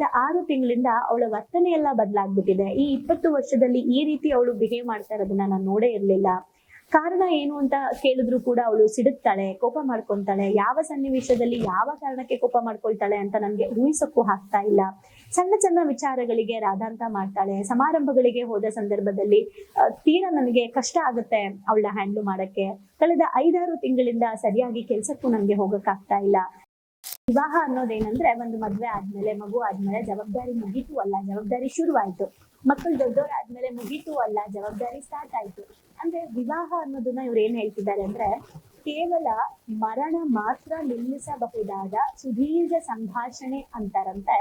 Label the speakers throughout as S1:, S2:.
S1: ಕಳೆದ ಆರು ತಿಂಗಳಿಂದ ಅವಳ ವರ್ತನೆ ಎಲ್ಲ ಬದಲಾಗ್ಬಿಟ್ಟಿದೆ. ಈ ಇಪ್ಪತ್ತು ವರ್ಷದಲ್ಲಿ ಈ ರೀತಿ ಅವಳು ಬಿಹೇವ್ ಮಾಡ್ತಾ ಇರೋದನ್ನ ನಾನು ನೋಡೇ ಇರ್ಲಿಲ್ಲ. ಕಾರಣ ಏನು ಅಂತ ಕೇಳಿದ್ರು ಕೂಡ ಅವಳು ಸಿಡುತ್ತಾಳೆ, ಕೋಪ ಮಾಡ್ಕೊಂತಾಳೆ. ಯಾವ ಸನ್ನಿವೇಶದಲ್ಲಿ ಯಾವ ಕಾರಣಕ್ಕೆ ಕೋಪ ಮಾಡ್ಕೊಳ್ತಾಳೆ ಅಂತ ನನಗೆ ಊಹಿಸಕ್ಕೂ ಆಗ್ತಾ ಇಲ್ಲ. ಸಣ್ಣ ಸಣ್ಣ ವಿಚಾರಗಳಿಗೆ ರಾಧಾಂತ ಮಾಡ್ತಾಳೆ. ಸಮಾರಂಭಗಳಿಗೆ ಹೋದ ಸಂದರ್ಭದಲ್ಲಿ ತೀರಾ ನನಗೆ ಕಷ್ಟ ಆಗುತ್ತೆ ಅವಳನ್ನ ಹ್ಯಾಂಡ್ಲ್ ಮಾಡಕ್ಕೆ. ಕಳೆದ ಐದಾರು ತಿಂಗಳಿಂದ ಸರಿಯಾಗಿ ಕೆಲ್ಸಕ್ಕೂ ನನಗೆ ಹೋಗಕ್ಕಾಗ್ತಾ ಇಲ್ಲ. ವಿವಾಹ ಅನ್ನೋದೇನಂದ್ರೆ ಒಂದು ಮದ್ವೆ ಆದ್ಮೇಲೆ, ಮಗು ಆದ್ಮೇಲೆ ಜವಾಬ್ದಾರಿ ಮುಗೀತು ಅಲ್ಲ, ಜವಾಬ್ದಾರಿ ಶುರುವಾಯ್ತು. ಮಕ್ಕಳು ದೊಡ್ಡವರಾದ್ಮೇಲೆ ಮುಗೀತು ಅಲ್ಲ, ಜವಾಬ್ದಾರಿ ಸ್ಟಾರ್ಟ್ ಆಯ್ತು. ಅಂದ್ರೆ ವಿವಾಹ ಅನ್ನೋದನ್ನ ಇವ್ರು ಏನ್ ಹೇಳ್ತಿದ್ದಾರೆ ಅಂದ್ರೆ ಕೇವಲ ಮರಣ ಮಾತ್ರ ನಿಲ್ಲಿಸಬಹುದಾದ ಸುದೀರ್ಘ ಸಂಭಾಷಣೆ ಅಂತಾರಂತೆ.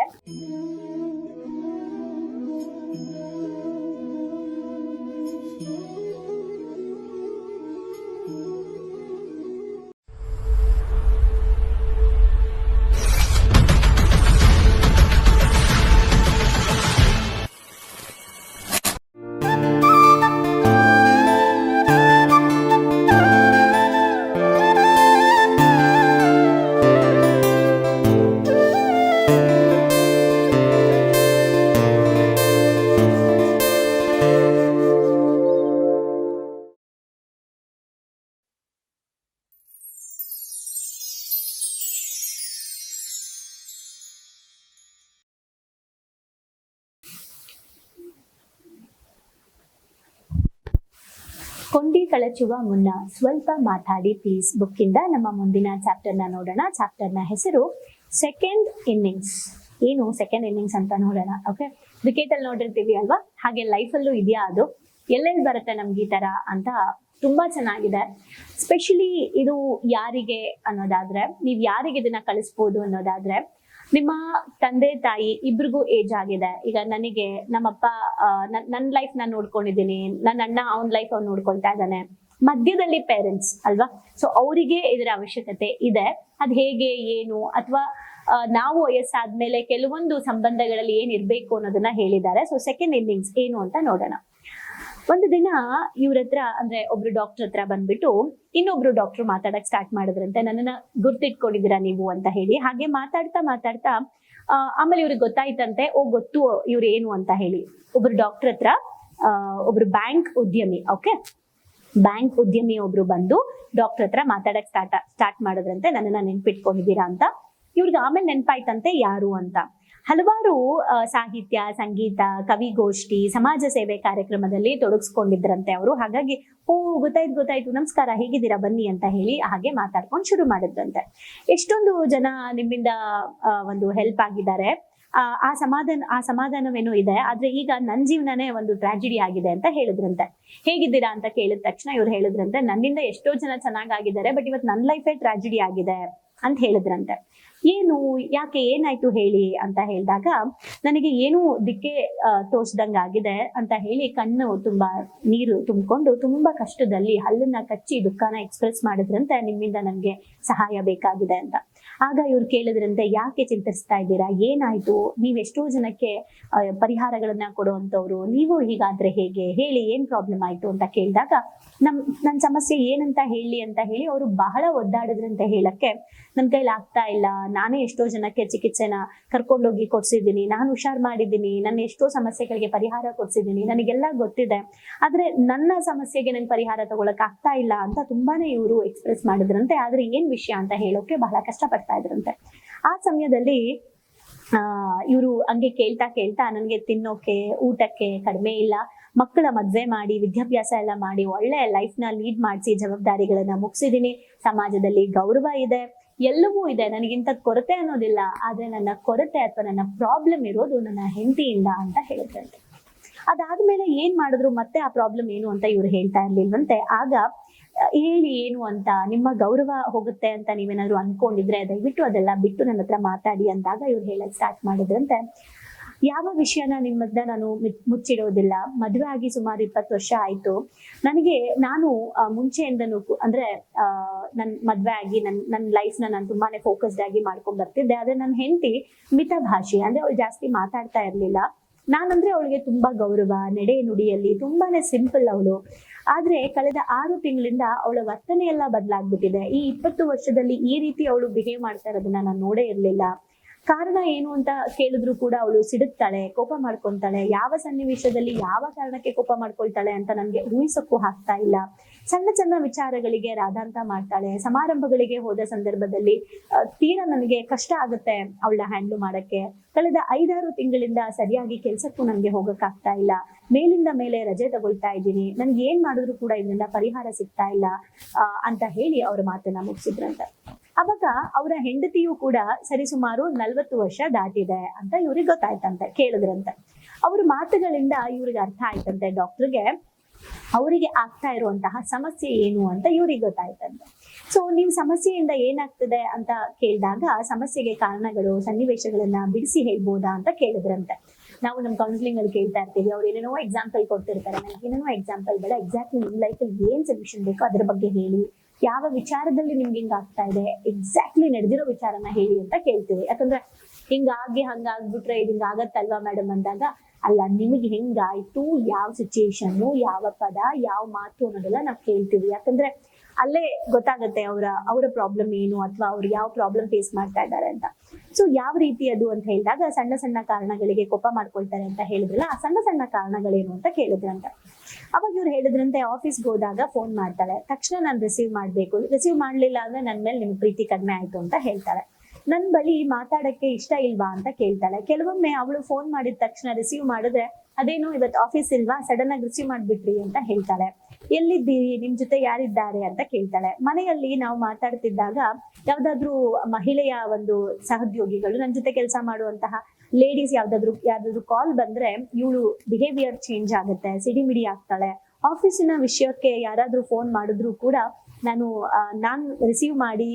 S1: ಕಳಚುವ ಮುನ್ನ ಸ್ವಲ್ಪ ಮಾತಾಡಿ ಪ್ಲೀಸ್ ಬುಕ್ಕಿಂದ ನಮ್ಮ ಮುಂದಿನ ಚಾಪ್ಟರ್ನ ನೋಡೋಣ. ಚಾಪ್ಟರ್ನ ಹೆಸರು ಸೆಕೆಂಡ್ ಇನ್ನಿಂಗ್ಸ್ ಏನು ಸೆಕೆಂಡ್ ಇನ್ನಿಂಗ್ಸ್ ಅಂತ ನೋಡೋಣ. ಓಕೆ ಕ್ರಿಕೆಟ್ ಅಲ್ಲಿ ನೋಡಿರ್ತೀವಿ ಅಲ್ವಾ? ಹಾಗೆ ಲೈಫಲ್ಲೂ ಇದೆಯಾ ಅದು? ಎಲ್ಲೆಲ್ಲಿ ಬರುತ್ತೆ ನಮ್ಗೆ ಈ ತರ ಅಂತ ತುಂಬಾ ಚೆನ್ನಾಗಿದೆ. ಸ್ಪೆಷಲಿ ಇದು ಯಾರಿಗೆ ಅನ್ನೋದಾದ್ರೆ, ನೀವು ಯಾರಿಗೆ ಇದನ್ನ ಕಳಿಸ್ಬೋದು ಅನ್ನೋದಾದ್ರೆ ನಿಮ್ಮ ತಂದೆ, ತಾಯಿ ಇಬ್ರಿಗೂ ಏಜ್ ಆಗಿದೆ. ಈಗ ನನಗೆ ನಮ್ಮಪ್ಪ ನನ್ನ ನನ್- ನನ್ ಲೈಫ್ ನಾನು ನೋಡ್ಕೊಂಡಿದ್ದೀನಿ. ನನ್ನ ಅಣ್ಣ ಅವನ ಲೈಫ್ ಅವ್ನು ನೋಡ್ಕೊಳ್ತಾ ಇದ್ದಾನೆ. ಮಧ್ಯದಲ್ಲಿ ಪೇರೆಂಟ್ಸ್ ಅಲ್ವಾ? ಸೊ ಅವರಿಗೆ ಇದರ ಅವಶ್ಯಕತೆ ಇದೆ. ಅದ್ ಹೇಗೆ, ಏನು, ಅಥವಾ ನಾವು ವಯಸ್ಸಾದ್ಮೇಲೆ ಕೆಲವೊಂದು ಸಂಬಂಧಗಳಲ್ಲಿ ಏನಿರ್ಬೇಕು ಅನ್ನೋದನ್ನ ಹೇಳಿದ್ದಾರೆ. ಸೊ ಸೆಕೆಂಡ್ ಇನ್ನಿಂಗ್ಸ್ ಏನು ಅಂತ ನೋಡೋಣ. ಒಂದು ದಿನ ಇವ್ರ ಹತ್ರ ಅಂದ್ರೆ ಒಬ್ರು ಡಾಕ್ಟರ್ ಹತ್ರ ಬಂದ್ಬಿಟ್ಟು ಇನ್ನೊಬ್ರು ಡಾಕ್ಟರ್ ಮಾತಾಡಕ್ ಸ್ಟಾರ್ಟ್ ಮಾಡಿದ್ರಂತೆ. ನನ್ನನ್ನ ಗುರ್ತಿಟ್ಕೊಂಡಿದ್ದೀರಾ ನೀವು ಅಂತ ಹೇಳಿ. ಹಾಗೆ ಮಾತಾಡ್ತಾ ಮಾತಾಡ್ತಾ ಆಮೇಲೆ ಇವ್ರಿಗೆ ಗೊತ್ತಾಯ್ತಂತೆ, ಓ, ಗೊತ್ತು ಇವ್ರು ಏನು ಅಂತ ಹೇಳಿ. ಒಬ್ರು ಡಾಕ್ಟರ್ ಹತ್ರ ಒಬ್ರು ಬ್ಯಾಂಕ್ ಉದ್ಯಮಿ ಓಕೆ ಬ್ಯಾಂಕ್ ಉದ್ಯಮಿ ಒಬ್ರು ಬಂದು ಡಾಕ್ಟರ್ ಹತ್ರ ಮಾತಾಡಕ್ ಸ್ಟಾರ್ಟ್ ಸ್ಟಾರ್ಟ್ ಮಾಡಿದ್ರಂತೆ. ನನ್ನನ್ನ ನೆನ್ಪಿಟ್ಕೊಂಡಿದ್ದೀರಾ ಅಂತ. ಇವ್ರಿಗೆ ಆಮೇಲೆ ನೆನ್ಪಾಯ್ತಂತೆ ಯಾರು ಅಂತ. ಹಲವಾರು ಸಾಹಿತ್ಯ, ಸಂಗೀತ, ಕವಿಗೋಷ್ಠಿ, ಸಮಾಜ ಸೇವೆ ಕಾರ್ಯಕ್ರಮದಲ್ಲಿ ತೊಡಗಿಸ್ಕೊಂಡಿದ್ರಂತೆ ಅವರು. ಹಾಗಾಗಿ, ಓ, ಗೊತ್ತಾಯ್ತು ಗೊತ್ತಾಯ್ತು, ನಮಸ್ಕಾರ, ಹೇಗಿದ್ದೀರಾ, ಬನ್ನಿ ಅಂತ ಹೇಳಿ ಹಾಗೆ ಮಾತಾಡ್ಕೊಂಡು ಶುರು ಮಾಡಿದ್ರಂತೆ. ಎಷ್ಟೊಂದು ಜನ ನಿಮ್ಮಿಂದ ಒಂದು ಹೆಲ್ಪ್ ಆಗಿದ್ದಾರೆ. ಆ ಸಮಾಧಾನ, ಆ ಸಮಾಧಾನವೇನೋ ಇದೆ, ಆದ್ರೆ ಈಗ ನನ್ನ ಜೀವನನೇ ಒಂದು ಟ್ರಾಜಿಡಿ ಆಗಿದೆ ಅಂತ ಹೇಳಿದ್ರಂತೆ. ಹೇಗಿದ್ದೀರಾ ಅಂತ ಕೇಳಿದ ತಕ್ಷಣ ಇವ್ರು ಹೇಳಿದ್ರಂತೆ, ನನ್ನಿಂದ ಎಷ್ಟೋ ಜನ ಚೆನ್ನಾಗಿದ್ದಾರೆ ಬಟ್ ಇವತ್ತು ನನ್ನ ಲೈಫೇ ಟ್ರಾಜಿಡಿ ಆಗಿದೆ ಅಂತ ಹೇಳಿದ್ರಂತೆ. ಏನು, ಯಾಕೆ ಏನಾಯ್ತು ಹೇಳಿ ಅಂತ ಹೇಳಿದಾಗ, ನನಗೆ ಏನೂ ದಿಕ್ಕೆ ತೋಚ್ದಂಗಾಗಿದೆ ಅಂತ ಹೇಳಿ ಕಣ್ಣು ತುಂಬಾ, ನೀರು ತುಂಬಿಕೊಂಡು ತುಂಬಾ ಕಷ್ಟದಲ್ಲಿ ಹಲ್ಲನ್ನ ಕಚ್ಚಿ ದುಃಖನ ಎಕ್ಸ್ಪ್ರೆಸ್ ಮಾಡಿದ್ರಂತೆ ನಿಮ್ಮಿಂದ ನನಗೆ ಸಹಾಯ ಬೇಕಾಗಿದೆ ಅಂತ. ಆಗ ಇವ್ರು ಕೇಳಿದ್ರಂತೆ, ಯಾಕೆ ಚಿಂತಿಸ್ತಾ ಇದ್ದೀರಾ? ಏನಾಯ್ತು? ನೀವ್ ಎಷ್ಟೋ ಜನಕ್ಕೆ ಪರಿಹಾರಗಳನ್ನ ಕೊಡುವಂಥವ್ರು ನೀವು ಹೀಗಾದ್ರೆ ಹೇಗೆ? ಹೇಳಿ ಏನ್ ಪ್ರಾಬ್ಲಮ್ ಆಯ್ತು ಅಂತ ಕೇಳಿದಾಗ, ನಮ್, ನನ್ ಸಮಸ್ಯೆ ಏನಂತ ಹೇಳಿ ಅಂತ ಹೇಳಿ ಅವರು ಬಹಳ ಒದ್ದಾಡಿದ್ರಂತೆ ಹೇಳಕ್ಕೆ, ನನ್ ಕೈಲಿ ಆಗ್ತಾ ಇಲ್ಲ ನಾನೇ ಎಷ್ಟೋ ಜನಕ್ಕೆ ಚಿಕಿತ್ಸೆನ ಕರ್ಕೊಂಡೋಗಿ ಕೊಡ್ಸಿದ್ದೀನಿ, ನಾನು ಹುಷಾರ್ ಮಾಡಿದ್ದೀನಿ, ನನ್ನ ಎಷ್ಟೋ ಸಮಸ್ಯೆಗಳಿಗೆ ಪರಿಹಾರ ಕೊಡ್ಸಿದ್ದೀನಿ, ನನಗೆಲ್ಲ ಗೊತ್ತಿದೆ. ಆದ್ರೆ ನನ್ನ ಸಮಸ್ಯೆಗೆ ನಂಗೆ ಪರಿಹಾರ ತಗೊಳಕ್ ಆಗ್ತಾ ಇಲ್ಲ ಅಂತ ತುಂಬಾನೇ ಇವರು ಎಕ್ಸ್ಪ್ರೆಸ್ ಮಾಡಿದ್ರಂತೆ. ಆದ್ರೆ ಏನ್ ವಿಷಯ ಅಂತ ಹೇಳೋಕೆ ಬಹಳ ಕಷ್ಟಪಡ್ತಾ ಇದ್ರಂತೆ. ಆ ಸಮಯದಲ್ಲಿ ಇವರು ಹಂಗೆ ಕೇಳ್ತಾ ಕೇಳ್ತಾ ನನಗೆ ತಿನ್ನೋಕೆ, ಊಟಕ್ಕೆ ಕಡಿಮೆ ಇಲ್ಲ. ಮಕ್ಕಳ ಮದ್ವೆ ಮಾಡಿ, ವಿದ್ಯಾಭ್ಯಾಸ ಎಲ್ಲ ಮಾಡಿ, ಒಳ್ಳೆ ಲೈಫ್ನ ಲೀಡ್ ಮಾಡಿಸಿ ಜವಾಬ್ದಾರಿಗಳನ್ನ ಮುಗಿಸಿದ್ದೀನಿ ಸಮಾಜದಲ್ಲಿ ಗೌರವ ಇದೆ. ಎಲ್ಲವೂ ಇದೆ. ನನಗಿಂತ ಕೊರತೆ ಅನ್ನೋದಿಲ್ಲ. ಆದ್ರೆ ನನ್ನ ಕೊರತೆ ಅಥವಾ ನನ್ನ ಪ್ರಾಬ್ಲಮ್ ಇರೋದು ನನ್ನ ಹೆಂಡತಿಯಿಂದ ಅಂತ ಹೇಳಿದ್ರಂತೆ ಅದಾದ್ಮೇಲೆ ಏನ್ ಮಾಡಿದ್ರು ಮತ್ತೆ ಆ ಪ್ರಾಬ್ಲಮ್ ಏನು ಅಂತ ಇವ್ರು ಹೇಳ್ತಾ ಇರ್ಲಿಲ್ವಂತೆ. ಆಗ ಹೇಳಿ ಏನು ಅಂತ, ನಿಮ್ಮ ಗೌರವ ಹೋಗುತ್ತೆ ಅಂತ ನೀವೇನಾದ್ರು ಅನ್ಕೊಂಡಿದ್ರೆ ದಯವಿಟ್ಟು ಅದೆಲ್ಲ ಬಿಟ್ಟು ನನ್ನ ಹತ್ರ ಮಾತಾಡಿ ಅಂದಾಗ ಇವ್ರು ಹೇಳಕ್ ಸ್ಟಾರ್ಟ್ ಮಾಡಿದ್ರಂತೆ. ಯಾವ ವಿಷಯನ ನಿಮ್ಮ ಹತ್ರ ನಾನು ಮುಚ್ಚಿಡೋದಿಲ್ಲ? ಮದುವೆ ಆಗಿ ಸುಮಾರು ಇಪ್ಪತ್ತು ವರ್ಷ ಆಯ್ತು. ನನಗೆ ನಾನು ಮುಂಚೆಯಿಂದನು ಅಂದ್ರೆ ನನ್ ಮದ್ವೆ ಆಗಿ, ನನ್ ನನ್ನ ಲೈಫ್ನ ನಾನು ತುಂಬಾನೇ ಫೋಕಸ್ಡ್ ಆಗಿ ಮಾಡ್ಕೊಂಡ್ ಬರ್ತಿದ್ದೆ. ಆದ್ರೆ ನನ್ನ ಹೆಂಡತಿ ಮಿತ ಭಾಷೆ, ಅಂದ್ರೆ ಅವಳು ಜಾಸ್ತಿ ಮಾತಾಡ್ತಾ ಇರ್ಲಿಲ್ಲ. ನಾನಂದ್ರೆ ಅವಳಿಗೆ ತುಂಬಾ ಗೌರವ, ನಡೆ ನುಡಿಯಲ್ಲಿ ತುಂಬಾನೇ ಸಿಂಪಲ್ ಅವಳು. ಆದ್ರೆ ಕಳೆದ ಆರು ತಿಂಗಳಿಂದ ಅವಳ ವರ್ತನೆ ಎಲ್ಲ ಬದಲಾಗ್ಬಿಟ್ಟಿದೆ. ಈ ಇಪ್ಪತ್ತು ವರ್ಷದಲ್ಲಿ ಈ ರೀತಿ ಅವಳು ಬಿಹೇವ್ ಮಾಡ್ತಾ ಇರೋದನ್ನ ನಾನು ನೋಡೇ ಇರ್ಲಿಲ್ಲ. ಕಾರಣ ಏನು ಅಂತ ಕೇಳಿದ್ರು ಕೂಡ ಅವಳು ಸಿಡುತ್ತಾಳೆ, ಕೋಪ ಮಾಡ್ಕೊಂತಾಳೆ. ಯಾವ ಸನ್ನಿವೇಶದಲ್ಲಿ ಯಾವ ಕಾರಣಕ್ಕೆ ಕೋಪ ಮಾಡ್ಕೊಳ್ತಾಳೆ ಅಂತ ನನ್ಗೆ ಊಹಿಸಕ್ಕೂ ಆಗ್ತಾ ಇಲ್ಲ. ಸಣ್ಣ ಸಣ್ಣ ವಿಚಾರಗಳಿಗೆ ರಾಧಾಂತ ಮಾಡ್ತಾಳೆ. ಸಮಾರಂಭಗಳಿಗೆ ಹೋದ ಸಂದರ್ಭದಲ್ಲಿ ತೀರಾ ನನಗೆ ಕಷ್ಟ ಆಗುತ್ತೆ ಅವಳ ಹ್ಯಾಂಡ್ಲ್ ಮಾಡಕ್ಕೆ. ಕಳೆದ ಐದಾರು ತಿಂಗಳಿಂದ ಸರಿಯಾಗಿ ಕೆಲ್ಸಕ್ಕೂ ನನಗೆ ಹೋಗಕ್ಕಾಗ್ತಾ ಇಲ್ಲ. ಮೇಲಿಂದ ಮೇಲೆ ರಜೆ ತಗೊಳ್ತಾ ಇದ್ದೀನಿ. ನನ್ಗೆ ಏನ್ ಮಾಡಿದ್ರು ಕೂಡ ಇದರಿಂದ ಪರಿಹಾರ ಸಿಗ್ತಾ ಇಲ್ಲ ಅಂತ ಹೇಳಿ ಅವ್ರ ಮಾತನ್ನ ಮುಗಿಸಿದ್ರಂತೆ. ಅವಾಗ ಅವರ ಹೆಂಡತಿಯು ಕೂಡ ಸರಿಸುಮಾರು ನಲ್ವತ್ತು ವರ್ಷ ದಾಟಿದೆ ಅಂತ ಇವ್ರಿಗೆ ಗೊತ್ತಾಯ್ತಂತೆ, ಕೇಳಿದ್ರಂತ. ಅವ್ರ ಮಾತುಗಳಿಂದ ಇವ್ರಿಗೆ ಅರ್ಥ ಆಯ್ತಂತೆ ಡಾಕ್ಟರ್ಗೆ. ಅವರಿಗೆ ಆಗ್ತಾ ಇರುವಂತಹ ಸಮಸ್ಯೆ ಏನು ಅಂತ ಇವ್ರಿಗೆ ಗೊತ್ತಾಯ್ತಂತೆ. ಸೊ ನೀವು ಸಮಸ್ಯೆಯಿಂದ ಏನಾಗ್ತದೆ ಅಂತ ಕೇಳಿದಾಗ ಸಮಸ್ಯೆಗೆ ಕಾರಣಗಳು, ಸನ್ನಿವೇಶಗಳನ್ನ ಬಿಡಿಸಿ ಹೇಳ್ಬೋದಾ ಅಂತ ಕೇಳಿದ್ರಂತೆ. ನಾವು ನಮ್ಮ ಕೌನ್ಸಿಲಿಂಗ್ ಅಲ್ಲಿ ಕೇಳ್ತಾ ಇರ್ತೀವಿ. ಅವ್ರು ಏನೇನೋ ಎಕ್ಸಾಂಪಲ್ ಕೊಡ್ತಿರ್ತಾರೆ. ನನಗೆ ಏನೇನೋ ಎಕ್ಸಾಂಪಲ್ ಬೇಡ. ಎಕ್ಸಾಕ್ಟ್ಲಿ ಲೈಫ್ ಲೈಫಲ್ಲಿ ಏನ್ ಸೊಲ್ಯೂಷನ್ ಬೇಕೋ ಅದ್ರ ಬಗ್ಗೆ ಹೇಳಿ. ಯಾವ ವಿಚಾರದಲ್ಲಿ ನಿಮ್ಗೆ ಹಿಂಗ್ ಆಗ್ತಾ ಇದೆ? ಎಕ್ಸಾಕ್ಟ್ಲಿ ನಡೆದಿರೋ ವಿಚಾರನ ಹೇಳಿ ಅಂತ ಕೇಳ್ತೀವಿ. ಯಾಕಂದ್ರೆ ಹಿಂಗಾಗಿ ಹಂಗಾಗ್ಬಿಟ್ರೆ ಇದು ಹಿಂಗ್ ಆಗತ್ತಲ್ವಾ ಮೇಡಮ್ ಅಂದಾಗ? ಅಲ್ಲ, ನಿಮಗೆ ಹೆಂಗಾಯ್ತು? ಯಾವ ಸಿಚುಯೇಷನ್ ಯಾವ ಪದ, ಯಾವ ಮಾತು ಅನ್ನೋದೆಲ್ಲ ನಾವು ಕೇಳ್ತೀವಿ. ಯಾಕಂದ್ರೆ ಅಲ್ಲೇ ಗೊತ್ತಾಗುತ್ತೆ ಅವರ ಅವರ ಪ್ರಾಬ್ಲಮ್ ಏನು ಅಥವಾ ಅವ್ರು ಯಾವ ಪ್ರಾಬ್ಲಮ್ ಫೇಸ್ ಮಾಡ್ತಾ ಇದ್ದಾರೆ ಅಂತ. ಸೊ ಯಾವ ರೀತಿ ಅದು ಅಂತ ಹೇಳಿದಾಗ ಸಣ್ಣ ಸಣ್ಣ ಕಾರಣಗಳಿಗೆ ಕೋಪ ಮಾಡ್ಕೊಳ್ತಾರೆ ಅಂತ ಹೇಳಿದ್ರಲ್ಲ, ಆ ಸಣ್ಣ ಸಣ್ಣ ಕಾರಣಗಳೇನು ಅಂತ ಕೇಳಿದ್ರಂತೆ. ಅವಾಗ ಇವ್ರು ಹೇಳಿದ್ರಂತೆ ಆಫೀಸ್ಗೆ ಹೋದಾಗ ಫೋನ್ ಮಾಡ್ತಾಳೆ ತಕ್ಷಣ ನಾನು ರಿಸೀವ್ ಮಾಡಬೇಕು. ರಿಸೀವ್ ಮಾಡಲಿಲ್ಲ ಅಂದ್ರೆ ನನ್ನ ಮೇಲೆ ನಿಮ್ಮ ಪ್ರೀತಿ ಕಡಿಮೆ ಆಯ್ತು ಅಂತ ಹೇಳ್ತಾಳೆ ನನ್ ಬಳಿ ಮಾತಾಡಕ್ಕೆ ಇಷ್ಟ ಇಲ್ವಾ ಅಂತ ಕೇಳ್ತಾಳೆ. ಕೆಲವೊಮ್ಮೆ ಅವಳು ಫೋನ್ ಮಾಡಿದ ತಕ್ಷಣ ರಿಸೀವ್ ಮಾಡಿದ್ರೆ, ಅದೇನು ಇವತ್ತು ಆಫೀಸ್ ಇಲ್ವಾ? ಸಡನ್ ಆಗಿ ರಿಸೀವ್ ಮಾಡ್ಬಿಟ್ರಿ ಅಂತ ಹೇಳ್ತಾಳೆ. ಎಲ್ಲಿದ್ದೀರಿ? ನಿಮ್ ಜೊತೆ ಯಾರಿದ್ದಾರೆ? ಅಂತ ಕೇಳ್ತಾಳೆ. ಮನೆಯಲ್ಲಿ ನಾವು ಮಾತಾಡ್ತಿದ್ದಾಗ ಯಾವ್ದಾದ್ರು ಮಹಿಳೆಯ ಒಂದು ಸಹೋದ್ಯೋಗಿಗಳು ನನ್ನ ಜೊತೆ ಕೆಲಸ ಮಾಡುವಂತಹ ಲೇಡೀಸ್ ಯಾವ್ದಾದ್ರು ಯಾವ್ದಾದ್ರು ಕಾಲ್ ಬಂದ್ರೆ ಇವಳು ಬಿಹೇವಿಯರ್ ಚೇಂಜ್ ಆಗುತ್ತೆ ಸಿಡಿಮಿಡಿ ಆಗ್ತಾಳೆ. ಆಫೀಸಿನ ವಿಷಯಕ್ಕೆ ಯಾರಾದ್ರೂ ಫೋನ್ ಮಾಡಿದ್ರು ಕೂಡ ನಾನು ನಾನ್ ರಿಸೀವ್ ಮಾಡಿ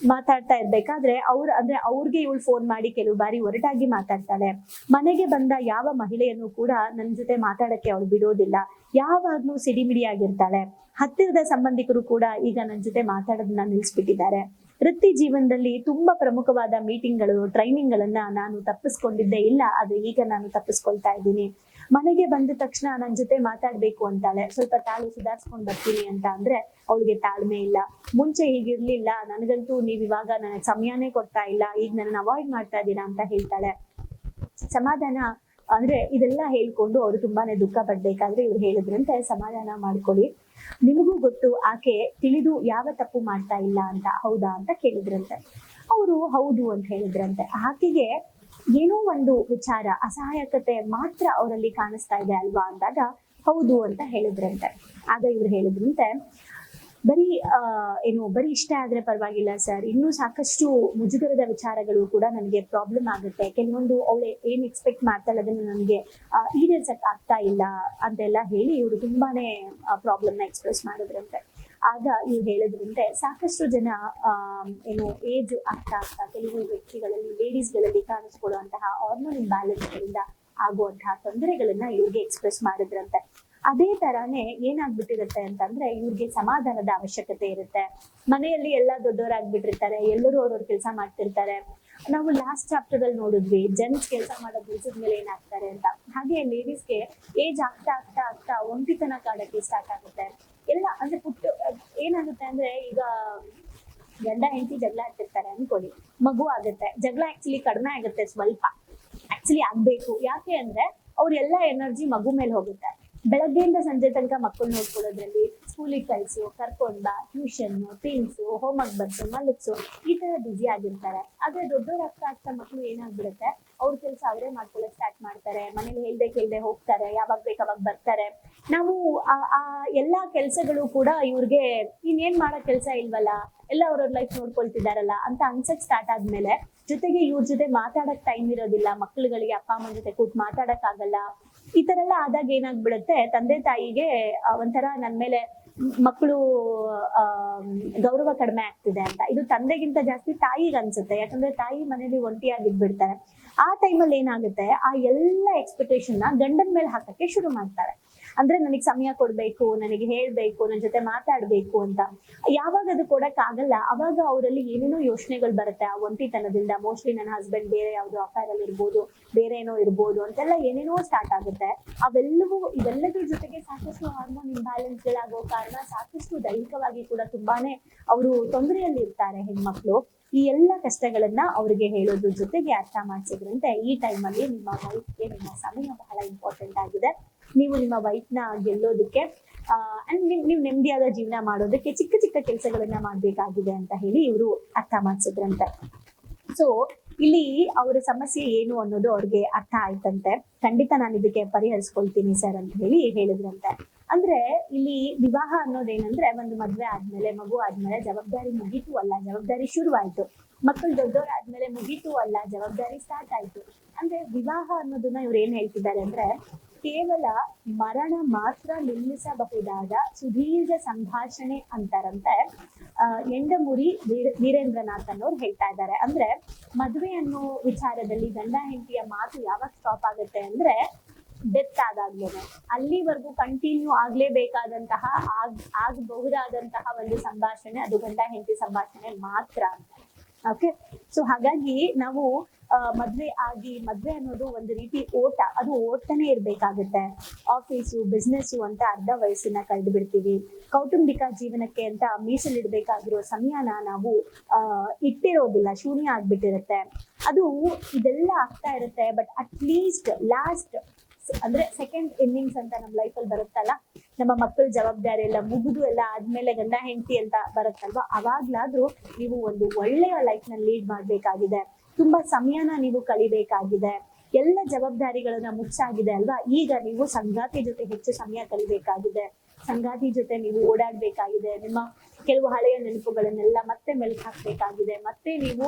S1: ಮಾತಾಡ್ತಾ ಇರ್ಬೇಕಾದ್ರೆ ಅವ್ರ, ಅಂದ್ರೆ ಅವ್ರಿಗೆ ಇವಳು ಫೋನ್ ಮಾಡಿ ಕೆಲವು ಬಾರಿ ಒರಟಾಗಿ ಮಾತಾಡ್ತಾಳೆ. ಮನೆಗೆ ಬಂದ ಯಾವ ಮಹಿಳೆಯನ್ನು ಕೂಡ ನನ್ನ ಜೊತೆ ಮಾತಾಡಕ್ಕೆ ಅವಳು ಬಿಡೋದಿಲ್ಲ. ಯಾವಾಗ್ಲೂ ಸಿಡಿಮಿಡಿ ಆಗಿರ್ತಾಳೆ ಹತ್ತಿರದ ಸಂಬಂಧಿಕರು ಕೂಡ ಈಗ ನನ್ನ ಜೊತೆ ಮಾತಾಡೋದನ್ನ ನಿಲ್ಸ್ಬಿಟ್ಟಿದ್ದಾರೆ. ವೃತ್ತಿ ಜೀವನದಲ್ಲಿ ತುಂಬಾ ಪ್ರಮುಖವಾದ ಮೀಟಿಂಗ್ಗಳು ಟ್ರೈನಿಂಗ್ ಗಳನ್ನ ನಾನು ತಪ್ಪಿಸ್ಕೊಂಡಿದ್ದೇ ಇಲ್ಲ, ಆದ್ರೆ ಈಗ ನಾನು ತಪ್ಪಿಸ್ಕೊಳ್ತಾ ಇದ್ದೀನಿ. ಮನೆಗೆ ಬಂದ ತಕ್ಷಣ ನನ್ನ ಜೊತೆ ಮಾತಾಡ್ಬೇಕು ಅಂತಾಳೆ. ಸ್ವಲ್ಪ ತಾಳು ಸುಧಾರಿಸ್ಕೊಂಡ್ ಬರ್ತೀನಿ ಅಂತ ಅಂದ್ರೆ ಅವಳಿಗೆ ತಾಳ್ಮೆ ಇಲ್ಲ. ಮುಂಚೆ ಹೀಗಿರ್ಲಿಲ್ಲ. ನನಗಂತೂ ನೀವ್ ಇವಾಗ ನನಗೆ ಸಮಯನೇ ಕೊಡ್ತಾ ಇಲ್ಲ. ಈಗ ನನ್ನ ಅವಾಯ್ಡ್ ಮಾಡ್ತಾ ಇದ್ದೀರಾ ಅಂತ ಹೇಳ್ತಾಳೆ. ಸಮಾಧಾನ ಅಂದ್ರೆ ಇದೆಲ್ಲ ಹೇಳ್ಕೊಂಡು ಅವರು ತುಂಬಾನೇ ದುಃಖ ಪಡ್ಬೇಕಾದ್ರೆ ಇವ್ರು ಹೇಳಿದ್ರಂತೆ, ಸಮಾಧಾನ ಮಾಡ್ಕೊಳ್ಳಿ. ನಿಮಗೂ ಗೊತ್ತು, ಆಕೆ ತಿಳಿದು ಯಾವ ತಪ್ಪು ಮಾಡ್ತಾ ಇಲ್ಲ ಅಂತ, ಹೌದಾ ಅಂತ ಕೇಳಿದ್ರಂತೆ. ಅವರು ಹೌದು ಅಂತ ಹೇಳಿದ್ರಂತೆ. ಆಕೆಗೆ ಏನೋ ಒಂದು ವಿಚಾರ, ಅಸಹಾಯಕತೆ ಮಾತ್ರ ಅವರಲ್ಲಿ ಕಾಣಿಸ್ತಾ ಇದೆ ಅಲ್ವಾ ಅಂದಾಗ, ಹೌದು ಅಂತ ಹೇಳಿದ್ರಂತೆ. ಆಗ ಇವ್ರು ಹೇಳಿದ್ರಂತೆ, ಬರೀ ಏನು, ಬರೀ ಇಷ್ಟ ಆದ್ರೆ ಪರವಾಗಿಲ್ಲ ಸರ್. ಇನ್ನೂ ಸಾಕಷ್ಟು ಮುಜುಗರದ ವಿಚಾರಗಳು ಕೂಡ ನನಗೆ ಪ್ರಾಬ್ಲಮ್ ಆಗುತ್ತೆ. ಕೆಲವೊಂದು ಅವಳು ಏನ್ ಎಕ್ಸ್ಪೆಕ್ಟ್ ಮಾಡ್ತಾಳೆ ಅದನ್ನು ನನಗೆ ಈಡೇರ್ಸಕ್ ಆಗ್ತಾ ಇಲ್ಲ ಅಂತೆಲ್ಲ ಹೇಳಿ ಇವರು ತುಂಬಾನೇ ಪ್ರಾಬ್ಲಮ್ನ ಎಕ್ಸ್ಪ್ರೆಸ್ ಮಾಡಿದ್ರಂತೆ. ಆಗ ನೀವು ಹೇಳಿದ್ರಂತೆ ಸಾಕಷ್ಟು ಜನ ಏನು ಏಜ್ ಆಗ್ತಾ ಆಗ್ತಾ ಕೆಲವು ವ್ಯಕ್ತಿಗಳಲ್ಲಿ ಲೇಡೀಸ್ಗಳಲ್ಲಿ ಕಾಣಿಸ್ಕೊಳ್ಳುವಂತಹ ಹಾರ್ಮೋನ್ ಇಂಬ್ಯಾಲೆನ್ಸ್ಗಳಿಂದ ಆಗುವಂತಹ ತೊಂದರೆಗಳನ್ನ ಇವ್ರಿಗೆ ಎಕ್ಸ್ಪ್ರೆಸ್ ಮಾಡಿದ್ರಂತೆ. ಅದೇ ತರಾನೇ ಏನಾಗ್ಬಿಟ್ಟಿರುತ್ತೆ ಅಂತಂದ್ರೆ ಇವ್ರಿಗೆ ಸಮಾಧಾನದ ಅವಶ್ಯಕತೆ ಇರುತ್ತೆ. ಮನೆಯಲ್ಲಿ ಎಲ್ಲ ದೊಡ್ಡವರಾಗ್ಬಿಟ್ಟಿರ್ತಾರೆ, ಎಲ್ಲರೂ ಅವ್ರವ್ರ ಕೆಲಸ ಮಾಡ್ತಿರ್ತಾರೆ. ನಾವು ಲಾಸ್ಟ್ ಚಾಪ್ಟರ್ ಅಲ್ಲಿ ನೋಡಿದ್ವಿ ಜೆಂಟ್ಸ್ ಕೆಲಸ ಮಾಡೋ ಕೆಲ್ಸದ ಮೇಲೆ ಏನಾಗ್ತಾರೆ ಅಂತ. ಹಾಗೆ ಲೇಡೀಸ್ಗೆ ಏಜ್ ಆಗ್ತಾ ಆಗ್ತಾ ಆಗ್ತಾ ಒಂಟಿತನ ಕಾಡಕ್ಕೆ ಸ್ಟಾರ್ಟ್ ಆಗುತ್ತೆ. ಎಲ್ಲ, ಅಂದ್ರೆ ಪುಟ್ಟ, ಏನಾಗುತ್ತೆ ಅಂದ್ರೆ ಈಗ ಗಂಡ ಹೆಂಡತಿ ಜಗಳ ಆಗ್ತಿರ್ತಾರೆ ಅನ್ಕೊಳ್ಳಿ. ಮಗು ಆಗುತ್ತೆ. ಜಗಳ ಆಕ್ಚುಲಿ ಕಡಿಮೆ ಆಗುತ್ತೆ ಸ್ವಲ್ಪ. ಆಕ್ಚುಲಿ ಆಗ್ಬೇಕು. ಯಾಕೆ ಅಂದ್ರೆ ಅವ್ರ ಎಲ್ಲ ಎನರ್ಜಿ ಮಗು ಮೇಲೆ ಹೋಗುತ್ತೆ. ಬೆಳಗ್ಗೆಯಿಂದ ಸಂಜೆ ತನಕ ಮಕ್ಕಳು ನೋಡ್ಕೊಳ್ಳೋದ್ರಲ್ಲಿ ಸ್ಕೂಲಿಗೆ ಕಳಿಸು, ಕರ್ಕೊಂಡ್ ಟ್ಯೂಷನ್ ತಿನ್ಸು ಹೋಮ್ವರ್ಕ್ ಬರ್ಸು, ಮಲಗಿಸು, ಈ ತರ ಬ್ಯುಸಿ ಆಗಿರ್ತಾರೆ. ಆದ್ರೆ ಅಕ್ಕ ಆಗ್ತಾ ಮಕ್ಕಳು ಏನಾಗ್ಬಿಡುತ್ತೆ? ಅವ್ರ ಕೆಲಸ ಅವರೇ ಮಾಡ್ಕೊಳ್ಳೋಕೆ ಸ್ಟಾರ್ಟ್ ಮಾಡ್ತಾರೆ. ಮನೇಲಿ ಹೇಳ್ದೆ ಕೇಳ್ದೆ ಹೋಗ್ತಾರೆ. ಯಾವಾಗ ಬೇಕು ಅವಾಗ ಬರ್ತಾರೆ. ನಾವು, ಆ ಎಲ್ಲಾ ಕೆಲ್ಸಗಳು ಕೂಡ ಇವ್ರಿಗೆ ಇನ್ನೇನ್ ಮಾಡೋ ಕೆಲಸ ಇಲ್ವಲ್ಲ, ಎಲ್ಲ ಅವ್ರವ್ರ ಲೈಫ್ ನೋಡ್ಕೊಳ್ತಿದಾರಲ್ಲ ಅಂತ ಅನ್ಸಕ್ ಸ್ಟಾರ್ಟ್ ಆದ್ಮೇಲೆ ಜೊತೆಗೆ ಇವ್ರ ಜೊತೆ ಮಾತಾಡಕ್ ಟೈಮ್ ಇರೋದಿಲ್ಲ, ಮಕ್ಳುಗಳಿಗೆ ಅಪ್ಪ, ಅಮ್ಮನ ಜೊತೆ ಕೂತ್ ಮಾತಾಡಕ್ ಆಗಲ್ಲ ಈ ತರ ಎಲ್ಲ ಆದಾಗ ಏನಾಗ್ಬಿಡುತ್ತೆ, ತಂದೆ ತಾಯಿಗೆ ಒಂಥರ ನನ್ ಮೇಲೆ ಮಕ್ಕಳು ಗೌರವ ಕಡಿಮೆ ಆಗ್ತಿದೆ ಅಂತ. ಇದು ತಂದೆಗಿಂತ ಜಾಸ್ತಿ ತಾಯಿಗೆ ಅನ್ಸುತ್ತೆ, ಯಾಕಂದ್ರೆ ತಾಯಿ ಮನೇಲಿ ಒಂಟಿಯಾಗಿದ್ಬಿಡ್ತಾರೆ ಆ ಟೈಮಲ್ಲಿ ಏನಾಗುತ್ತೆ, ಆ ಎಲ್ಲ ಎಕ್ಸ್ಪೆಕ್ಟೇಷನ್ನ ಗಂಡನ ಮೇಲೆ ಹಾಕಕ್ಕೆ ಶುರು ಮಾಡ್ತಾರೆ. ಅಂದ್ರೆ ನನಗೆ ಸಮಯ ಕೊಡ್ಬೇಕು, ನನಗೆ ಹೇಳ್ಬೇಕು ನನ್ನ ಜೊತೆ ಮಾತಾಡ್ಬೇಕು ಅಂತ. ಯಾವಾಗ ಅದು ಕೊಡಕ್ ಆಗಲ್ಲ, ಅವಾಗ ಅವರಲ್ಲಿ ಏನೇನೋ ಯೋಚನೆಗಳು ಬರುತ್ತೆ. ಆ ಒಂಟಿತನದಿಂದ ಮೋಸ್ಟ್ಲಿ ನನ್ನ ಹಸ್ಬೆಂಡ್ ಬೇರೆ ಯಾವ್ದು ಅಫೈರ್ ಅಲ್ಲಿ ಇರ್ಬೋದು, ಬೇರೆ ಏನೋ ಇರ್ಬೋದು ಅಂತೆಲ್ಲ ಏನೇನೋ ಸ್ಟಾರ್ಟ್ ಆಗುತ್ತೆ. ಅವೆಲ್ಲವೂ, ಇವೆಲ್ಲದ್ರ ಜೊತೆಗೆ ಸಾಕಷ್ಟು ಹಾರ್ಮೋನ್ ಇಂಬ್ಯಾಲೆನ್ಸ್ ಗಳಾಗೋ ಕಾರಣ ಸಾಕಷ್ಟು ದೈಹಿಕವಾಗಿ ಕೂಡ ತುಂಬಾನೇ ಅವರು ತೊಂದರೆಯಲ್ಲಿ ಇರ್ತಾರೆ ಹೆಣ್ಮಕ್ಳು. ಈ ಎಲ್ಲ ಕಷ್ಟಗಳನ್ನ ಅವ್ರಿಗೆ ಹೇಳೋದ್ರ ಜೊತೆಗೆ ಅರ್ಥ ಮಾಡಿಸಿದ್ರಂತೆ. ಈ ಟೈಮಲ್ಲಿ ನಿಮ್ಮ ವೈಫ್ಗೆ ನಿಮ್ಮ ಸಮಯ ಬಹಳ ಇಂಪಾರ್ಟೆಂಟ್ ಆಗಿದೆ. ನೀವು ನಿಮ್ಮ ವೈಫ್ನ ಗೆಲ್ಲೋದಕ್ಕೆ ನೀವು ನೆಮ್ಮದಿಯಾದ ಜೀವನ ಮಾಡೋದಕ್ಕೆ ಚಿಕ್ಕ ಚಿಕ್ಕ ಕೆಲಸಗಳನ್ನ ಮಾಡ್ಬೇಕಾಗಿದೆ ಅಂತ ಹೇಳಿ ಇವರು ಅರ್ಥ ಮಾಡಿಸಿದ್ರಂತೆ. ಸೊ ಇಲ್ಲಿ ಅವರ ಸಮಸ್ಯೆ ಏನು ಅನ್ನೋದು ಅವ್ರಿಗೆ ಅರ್ಥ ಆಯ್ತಂತೆ. ಖಂಡಿತ ನಾನು ಇದಕ್ಕೆ ಪರಿಹರಿಸ್ಕೊಳ್ತೀನಿ ಸರ್ ಅಂತ ಹೇಳಿ ಹೇಳಿದ್ರಂತೆ. ಅಂದ್ರೆ ಇಲ್ಲಿ ವಿವಾಹ ಅನ್ನೋದೇನಂದ್ರೆ ಒಂದು ಮದ್ವೆ ಆದ್ಮೇಲೆ, ಮಗು ಆದ್ಮೇಲೆ ಜವಾಬ್ದಾರಿ ಮುಗೀತು ಅಲ್ಲ, ಜವಾಬ್ದಾರಿ ಶುರುವಾಯ್ತು. ಮಕ್ಕಳು ದೊಡ್ಡವರಾದ್ಮೇಲೆ ಮುಗೀತು ಅಲ್ಲ, ಜವಾಬ್ದಾರಿ ಸ್ಟಾರ್ಟ್ ಆಯ್ತು. ಅಂದ್ರೆ ವಿವಾಹ ಅನ್ನೋದನ್ನ ಇವ್ರು ಏನ್ ಹೇಳ್ತಿದ್ದಾರೆ ಅಂದ್ರೆ ಕೇವಲ ಮರಣ ಮಾತ್ರ ನಿಲ್ಲಿಸಬಹುದಾದ ಸುದೀರ್ಘ ಸಂಭಾಷಣೆ ಅಂತಾರಂತೆ ಎಂಡಮುರಿ ವೀರ- ವೀರೇಂದ್ರನಾಥ್ ಅನ್ನೋರು ಹೇಳ್ತಾ ಇದ್ದಾರೆ. ಅಂದ್ರೆ ಮದುವೆ ಅನ್ನೋ ವಿಚಾರದಲ್ಲಿ ಗಂಡ ಹೆಂಡತಿಯ ಮಾತು ಯಾವಾಗ ಸ್ಟಾಪ್ ಆಗುತ್ತೆ ಅಂದ್ರೆ ಡೆತ್ ಆದಾಗ್ಲೇನೆ. ಅಲ್ಲಿವರೆಗೂ ಕಂಟಿನ್ಯೂ ಆಗ್ಲೇಬೇಕಾದಂತಹ, ಆಗ್, ಆಗಬಹುದಾದಂತಹ ಒಂದು ಸಂಭಾಷಣೆ ಅದು ಗಂಡ ಹೆಂಡತಿ ಸಂಭಾಷಣೆ ಮಾತ್ರ ಓಕೆ ಸೊ ಹಾಗಾಗಿ ನಾವು ಮದ್ವೆ ಆಗಿ, ಮದ್ವೆ ಅನ್ನೋದು ಒಂದು ರೀತಿ ಓಟ, ಅದು ಓಡ್ತಾನೆ ಇರ್ಬೇಕಾಗುತ್ತೆ. ಆಫೀಸು ಬಿಸ್ನೆಸ್ಸು ಅಂತ ಅರ್ಧ ವಯಸ್ಸನ್ನ ಕಳೆದು ಬಿಡ್ತೀವಿ ಕೌಟುಂಬಿಕ ಜೀವನಕ್ಕೆ ಅಂತ ಮೀಸಲಿಡ್ಬೇಕಾಗಿರೋ ಸಮಯನ ನಾವು ಇಟ್ಟಿರೋದಿಲ್ಲ, ಶೂನ್ಯ ಆಗ್ಬಿಟ್ಟಿರುತ್ತೆ. ಅದು ಇದೆಲ್ಲ ಆಗ್ತಾ ಇರುತ್ತೆ ಬಟ್ ಅಟ್ಲೀಸ್ಟ್ ಲಾಸ್ಟ್ ಅಂದ್ರೆ ಸೆಕೆಂಡ್ ಇನ್ನಿಂಗ್ಸ್ ಅಂತ ನಮ್ಮ ಲೈಫಲ್ಲಿ ಬರುತ್ತಲ್ಲ, ನಮ್ಮ ಮಕ್ಕಳ ಜವಾಬ್ದಾರಿ ಎಲ್ಲ ಮುಗಿದು ಎಲ್ಲ ಆದ್ಮೇಲೆ ಗಂಡ ಹೆಂಡತಿ ಅಂತ ಬರುತ್ತಲ್ವಾ? ಅವಾಗ್ಲಾದ್ರೂ ನೀವು ಒಂದು ಒಳ್ಳೆಯ ಲೈಫ್ನ ಲೀಡ್ ಮಾಡ್ಬೇಕಾಗಿದೆ. ತುಂಬಾ ಸಮಯನ ನೀವು ಕಳಿಬೇಕಾಗಿದೆ ಎಲ್ಲ ಜವಾಬ್ದಾರಿಗಳನ್ನ ಮುಚ್ಚಾಗಿದೆ ಅಲ್ವಾ? ಈಗ ನೀವು ಸಂಗಾತಿ ಜೊತೆ ಹೆಚ್ಚು ಸಮಯ ಕಲಿಬೇಕಾಗಿದೆ. ಸಂಗಾತಿ ಜೊತೆ ನೀವು ಓಡಾಡ್ಬೇಕಾಗಿದೆ. ನಿಮ್ಮ ಕೆಲವು ಹಳೆಯ ನೆನಪುಗಳನ್ನೆಲ್ಲ ಮತ್ತೆ ಮೆಲುಕು ಹಾಕ್ಬೇಕಾಗಿದೆ. ಮತ್ತೆ ನೀವು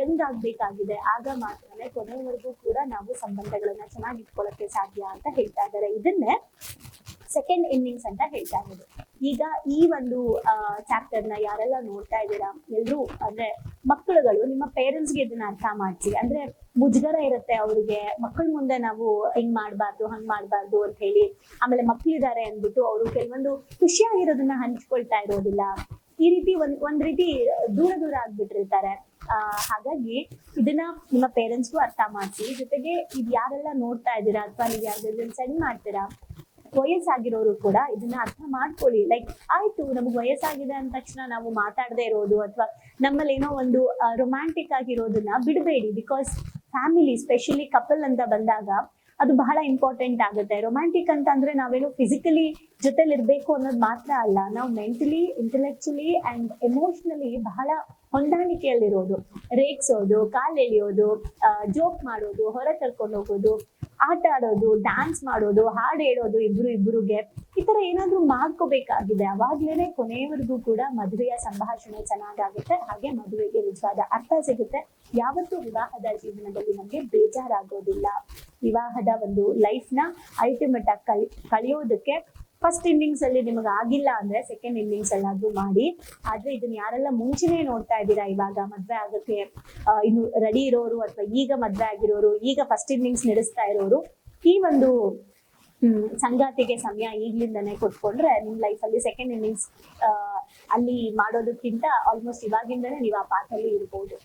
S1: ಯಂಗ್ ಆಗ್ಬೇಕಾಗಿದೆ. ಆಗ ಮಾತ್ರನೇ ಕೊನೆಯವರೆಗೂ ಕೂಡ ನಾವು ಸಂಬಂಧಗಳನ್ನ ಚೆನ್ನಾಗಿ ಇಟ್ಕೊಳ್ಳೋಕೆ ಸಾಧ್ಯ ಅಂತ ಹೇಳ್ತಾ ಇದ್ದಾರೆ. ಇದನ್ನೇ ಸೆಕೆಂಡ್ ಇನ್ನಿಂಗ್ಸ್ ಅಂತ ಹೇಳ್ತಾ ಇರೋದು. ಈಗ ಈ ಒಂದು ಚಾಪ್ಟರ್ನ ಯಾರೆಲ್ಲ ನೋಡ್ತಾ ಇದ್ದೀರಾ? ಎಲ್ರು ಅಂದ್ರೆ ಮಕ್ಕಳುಗಳು, ನಿಮ್ಮ ಪೇರೆಂಟ್ಸ್ಗೆ ಇದನ್ನ ಅರ್ಥ ಮಾಡ್ಸಿ. ಅಂದ್ರೆ ಮುಜುಗರ ಇರುತ್ತೆ ಅವ್ರಿಗೆ. ಮಕ್ಕಳ ಮುಂದೆ ನಾವು ಹಿಂಗ್ ಮಾಡ್ಬಾರ್ದು, ಹಂಗ್ ಮಾಡ್ಬಾರ್ದು ಅಂತ ಹೇಳಿ. ಆಮೇಲೆ ಮಕ್ಕಳಿದ್ದಾರೆ ಅಂದ್ಬಿಟ್ಟು ಅವರು ಕೆಲವೊಂದು ಖುಷಿಯಾಗಿರೋದನ್ನ ಹಂಚ್ಕೊಳ್ತಾ ಇರೋದಿಲ್ಲ. ಈ ರೀತಿ ಒಂದ್ ಒಂದ್ ರೀತಿ ದೂರ ದೂರ ಆಗ್ಬಿಟ್ಟಿರ್ತಾರೆ. ಆ, ಹಾಗಾಗಿ ಇದನ್ನ ನಿಮ್ಮ ಪೇರೆಂಟ್ಸ್ಗೂ ಅರ್ಥ ಮಾಡ್ತೀವಿ ಜೊತೆಗೆ ಇದು ಯಾರೆಲ್ಲ ನೋಡ್ತಾ ಇದ್ದೀರಾ? ಅಥವಾ ನೀವು ಯಾವ್ದಾದ್ರು ಸೆಂಡ್ ಮಾಡ್ತೀರಾ? ವಯಸ್ಸಾಗಿರೋರು ಕೂಡ ಇದನ್ನ ಅರ್ಥ ಮಾಡ್ಕೊಳ್ಳಿ. ಲೈಕ್ ಆಯ್ತು, ನಮ್ಗೆ ವಯಸ್ಸಾಗಿದೆ ಅಂದ ತಕ್ಷಣ ನಾವು ಮಾತಾಡದೇ ಇರೋದು ಅಥವಾ ನಮ್ಮಲ್ಲಿ ಏನೋ ಒಂದು ರೊಮ್ಯಾಂಟಿಕ್ ಆಗಿರೋದನ್ನ ಬಿಡಬೇಡಿ. ಬಿಕಾಸ್ ಫ್ಯಾಮಿಲಿ ಸ್ಪೆಷಲಿ ಕಪಲ್ ಅಂತ ಬಂದಾಗ ಅದು ಬಹಳ ಇಂಪಾರ್ಟೆಂಟ್ ಆಗುತ್ತೆ. ರೊಮ್ಯಾಂಟಿಕ್ ಅಂತ ಅಂದ್ರೆ ನಾವೇನು ಫಿಸಿಕಲಿ ಜೊತೆಲಿ ಇರ್ಬೇಕು ಅನ್ನೋದು ಮಾತ್ರ ಅಲ್ಲ. ನಾವು ಮೆಂಟಲಿ ಇಂಟೆಲೆಕ್ಚುಲಿ ಅಂಡ್ ಎಮೋಷನಲಿ ಬಹಳ ಹೊಂದಾಣಿಕೆಯಲ್ಲಿರೋದು. ರೇಗ್ಸೋದು ಕಾಲ್ ಎಳಿಯೋದು ಜೋಕ್ ಮಾಡೋದು, ಹೊರ ಕರ್ಕೊಂಡು ಹೋಗೋದು ಆಟ ಆಡೋದು ಡ್ಯಾನ್ಸ್ ಮಾಡೋದು, ಹಾಡು ಹೇಳೋದು ಇಬ್ರು ಇಬ್ರುಗೆ, ಈ ತರ ಏನಾದ್ರೂ ಮಾಡ್ಕೋಬೇಕಾಗಿದೆ. ಅವಾಗ್ಲೇನೆ ಕೊನೆಯವರೆಗೂ ಕೂಡ ಮದುವೆಯ ಸಂಭಾಷಣೆ ಚೆನ್ನಾಗಾಗುತ್ತೆ. ಹಾಗೆ ಮದುವೆಗೆ ನಿಜವಾದ ಅರ್ಥ ಸಿಗುತ್ತೆ. ಯಾವತ್ತೂ ವಿವಾಹದ ಜೀವನದಲ್ಲಿ ನಮಗೆ ಬೇಜಾರಾಗೋದಿಲ್ಲ. ವಿವಾಹದ ಒಂದು ಲೈಫ್ನ ಅಲ್ಟಿಮೇಟ್ ಆಗಿ ಕಳಿ ಫಸ್ಟ್ ಇನ್ನಿಂಗ್ಸ್ ಅಲ್ಲಿ ನಿಮಗೆ ಆಗಿಲ್ಲ ಅಂದ್ರೆ ಸೆಕೆಂಡ್ ಇನ್ನಿಂಗ್ಸ್ ಅಲ್ಲಾದ್ರೂ ಮಾಡಿ. ಆದ್ರೆ ಇದನ್ನ ಯಾರೆಲ್ಲ ಮುಂಚೆನೆ ನೋಡ್ತಾ ಇದ್ದೀರಾ? ಇವಾಗ ಮದ್ವೆ ಆಗಕ್ಕೆ ಇನ್ನು ರೆಡಿ ಇರೋರು ಅಥವಾ ಈಗ ಮದ್ವೆ ಆಗಿರೋರು, ಈಗ ಫಸ್ಟ್ ಇನ್ನಿಂಗ್ಸ್ ನಡೆಸ್ತಾ ಇರೋರು, ಈ ಒಂದು ಸಂಗಾತಿಗೆ ಸಮಯ ಈಗ್ಲಿಂದಾನೆ ಕೊಟ್ಕೊಂಡ್ರೆ ನಿಮ್ ಅಲ್ಲಿ ಸೆಕೆಂಡ್ ಇನ್ನಿಂಗ್ಸ್ ಅಲ್ಲಿ ಮಾಡೋದಕ್ಕಿಂತ ಆಲ್ಮೋಸ್ಟ್ ಇವಾಗಿಂದನೇ ನೀವು ಆ ಪಾತ್ರ ಇರ್ಬೋದು.